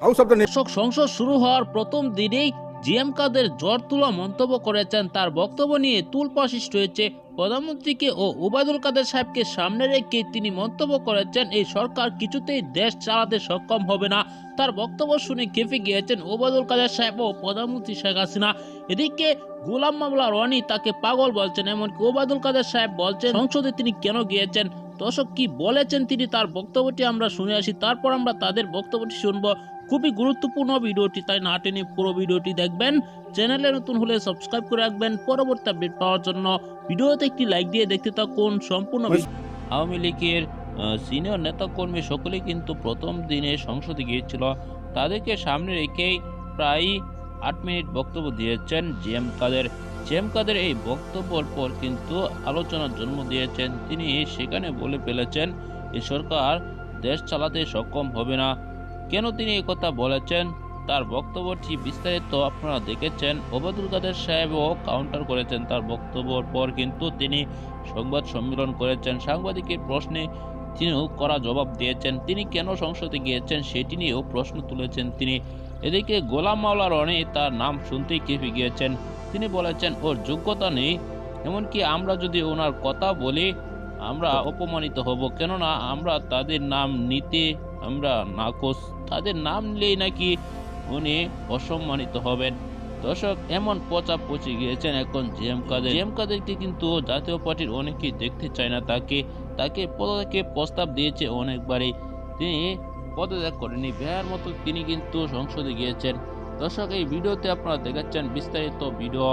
Of the Nation. দর্শক সংসদ শুরু হওয়ার প্রথম দিনেই জিএম কাদের জ্বর তুলা মন্তব্য করেছেন, তার বক্তব্য নিয়ে তুলপা সৃষ্টি হয়েছে। প্রধানমন্ত্রীকে ও উবায়দুল কাদের সাহেবকে সামনে রেখে তিনি মন্তব্য করেছেন, এই সরকার কিছুতেই দেশ চালাতে সক্ষম হবে না। তার বক্তব্য শুনে কেঁপে গিয়েছেন ওবায়দুল কাদের সাহেব ও প্রধানমন্ত্রী শেখ হাসিনা। এদিকে গোলাম মামলা রনি তাকে পাগল বলছেন, এমনকি ওবায়দুল কাদের সাহেব বলছেন, সংসদে তিনি কেন গিয়েছেন? দর্শক কি বলেছেন তিনি তার বক্তব্যটি আমরা শুনে আসি তারপর আমরা তাদের বক্তব্যটি শুনব। খুবই গুরুত্বপূর্ণ ভিডিওটি তাই না টেনে পুরো ভিডিওটি দেখবেন। চ্যানেলে নতুন হলে সাবস্ক্রাইব করে রাখবেন। পরবর্তী আপডেট পাওয়ার জন্য ভিডিওতে একটি লাইক দিয়ে দেখতে থাকুন। সম্পূর্ণ আওয়ামী লীগের সিনিয়র নেতাকর্মী সকলেই কিন্তু প্রথম দিনে সংসদে গিয়েছিল। তাদেরকে সামনে রেখেই প্রায় আট মিনিট বক্তব্য দিয়েছেন জিএম কাদের। জিএম কাদের এই বক্তব্যের পর কিন্তু আলোচনার জন্ম দিয়েছেন। তিনি সেখানে বলে ফেলেছেন এই সরকার দেশ চালাতে সক্ষম হবে না। কেন তিনি এই কথা বলেছেন? তার বক্তব্যটি বিস্তারিত আপনারা দেখেছেন। ওবায়দুল কাদের সাহেবও কাউন্টার করেছেন তার বক্তব্যের পর কিন্তু তিনি সংবাদ সম্মেলন করেছেন। সাংবাদিকের প্রশ্নে তিনিও করা জবাব দিয়েছেন। তিনি কেন সংসদে গিয়েছেন সেটি নিয়েও প্রশ্ন তুলেছেন তিনি। এদিকে গোলাম মাওলা রনি তার নাম শুনতেই কেঁপে গিয়েছেন। তিনি বলেছেন, ওর যোগ্যতা নেই। এমনকি আমরা যদি ওনার কথা বলি, আমরা অপমানিত হব। কেননা আমরা তাদের নাম নিতে, আমরা নাকচ তাদের নাম নিলেই নাকি উনি অসম্মানিত হবেন। দর্শক, এমন পচা পচে গিয়েছেন এখন জিএম কাদের। জিএম কাদেরকে কিন্তু জাতীয় পার্টির অনেকেই দেখতে চায় না। তাকে তাকে পদত্যাগের প্রস্তাব দিয়েছে অনেকবারই। তিনি পদত্যাগ করেনি বেহার মতো তিনি কিন্তু সংসদে গিয়েছেন। দর্শক এই ভিডিওতে আপনারা দেখাচ্ছেন বিস্তারিত ভিডিও।